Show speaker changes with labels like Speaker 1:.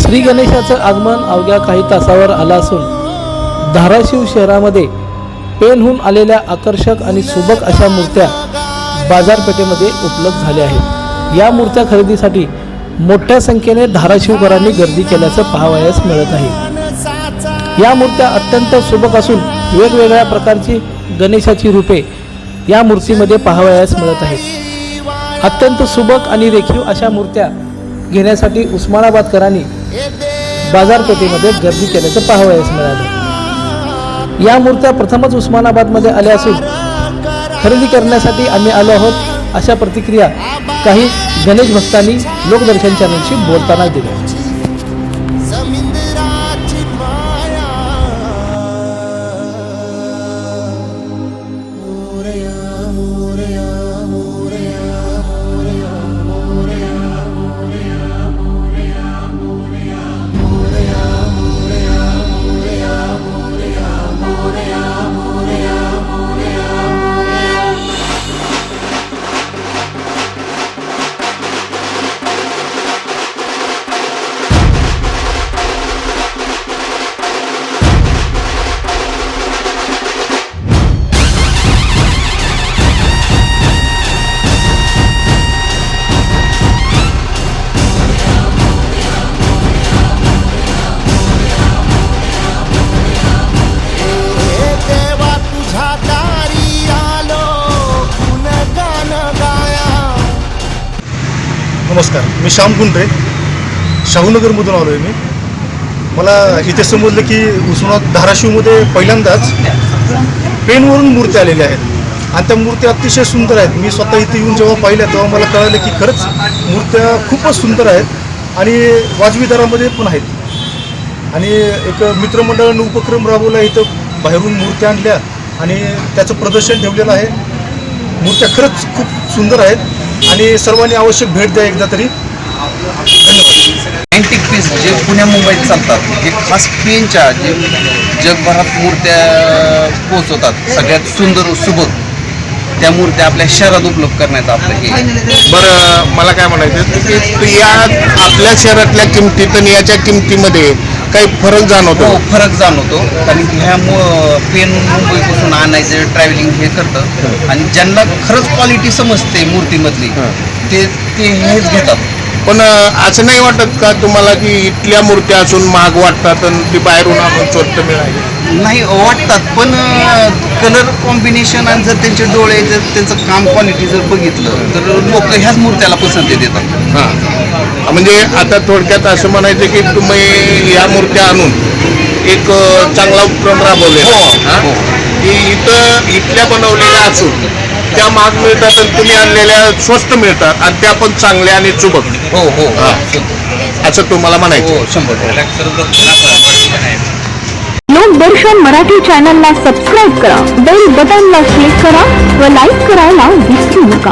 Speaker 1: श्री गणेशाचं आगमन अवघ्या काही तासावर आलं असून धाराशिव शहरामध्ये पेनहून आलेल्या आकर्षक आणि सुबक अशा मूर्त्या बाजारपेठेमध्ये उपलब्ध झाल्या आहेत. या मूर्त्या खरेदीसाठी मोठ्या संख्येने धाराशिवकरांनी गर्दी केल्याचं पाहावयास मिळत आहे. या मूर्त्या अत्यंत सुबक असून वेगवेगळ्या प्रकारची गणेशाची रूपे या मूर्तीमध्ये पाहावयास मिळत आहेत. अत्यंत सुबक आणि रेखीव अशा मूर्त्या घेण्यासाठी उस्मानाबादकरांनी बाजारपेठेमध्ये गर्दी केल्याचं पाहावयास मिळालं. या मूर्त्या प्रथमच उस्मानाबादमध्ये आल्या असून खरेदी करण्यासाठी आम्ही आलो आहोत अशा प्रतिक्रिया काही गणेश भक्तांनी लोकदर्शन चॅनलशी बोलताना दिल्या.
Speaker 2: नमस्कार मी श्याम कुंडरे शाहूनगरमधून आलो आहे मी. मला इथे समजलं की उस्मानाबाद धाराशिवमध्ये पहिल्यांदाच पेनवरून मूर्त्या आलेल्या आहेत. आणि त्या मूर्त्या अतिशय सुंदर आहेत. मी स्वतः इथे येऊन जेव्हा पाहिल्या तेव्हा मला कळालं की खरंच मूर्त्या खूपच सुंदर आहेत आणि वाजवी दरामध्ये पण आहेत. आणि एक मित्रमंडळानं उपक्रम राबवला इथं बाहेरून मूर्त्या आणल्या आणि त्याचं प्रदर्शन ठेवलेलं आहे. मूर्त्या खरंच खूप सुंदर आहेत. आणि सर्वांनी आवश्यक भेट द्या एकदा तरी.
Speaker 3: अँटिक पीस जे पुण्या मुंबईत चालतात हे खास पेनच्या जे जगभरात मूर्त्या पोहोचवतात सगळ्यात सुंदर सुबक त्या मूर्त्या आपल्या शहरात उपलब्ध करण्याचं आपलं हे.
Speaker 4: बरं मला काय म्हणायचं की या आपल्या शहरातल्या किमतीत आणि याच्या किमतीमध्ये काही फरक जाणवतो?
Speaker 3: हो फरक जाणवतो. कारण की ह्या पेन मुंबईपासून आणायचं ट्रॅव्हलिंग हे करतं. आणि ज्यांना खरंच क्वालिटी समजते मूर्तीमधली ते ते हेच घेतात.
Speaker 4: पण असं नाही वाटत का तुम्हाला की इथल्या मूर्त्या असून महाग वाटतात आणि ती बाहेरून आणून स्वस्त मिळाली
Speaker 3: नाही वाटतात पण कलर कॉम्बिनेशन आणि जर त्यांचे डोळे जर त्यांचं काम क्वालिटी जर बघितलं तर लोक ह्याच मूर्त्याला पसंती देतात.
Speaker 4: हां. म्हणजे आता थोडक्यात असं म्हणायचं की तुम्ही या मूर्त्या आणून एक चांगला उपक्रम राबवलेला
Speaker 3: हो,
Speaker 4: आहे, हां?
Speaker 3: हो.
Speaker 4: की इथं इथल्या बनवलेल्या असून त्या महाग मिळतात आणि तुम्ही आणलेल्या स्वस्त मिळतात आणि त्या पण चांगल्या आणि चुबक
Speaker 3: हो हो
Speaker 4: हा. असं तुम्हाला म्हणायचं
Speaker 3: हो
Speaker 5: लोकदर्शन मराठी चॅनलला सबस्क्राईब करा बेल बटनला क्लिक करा व लाईक करायला विसरू नका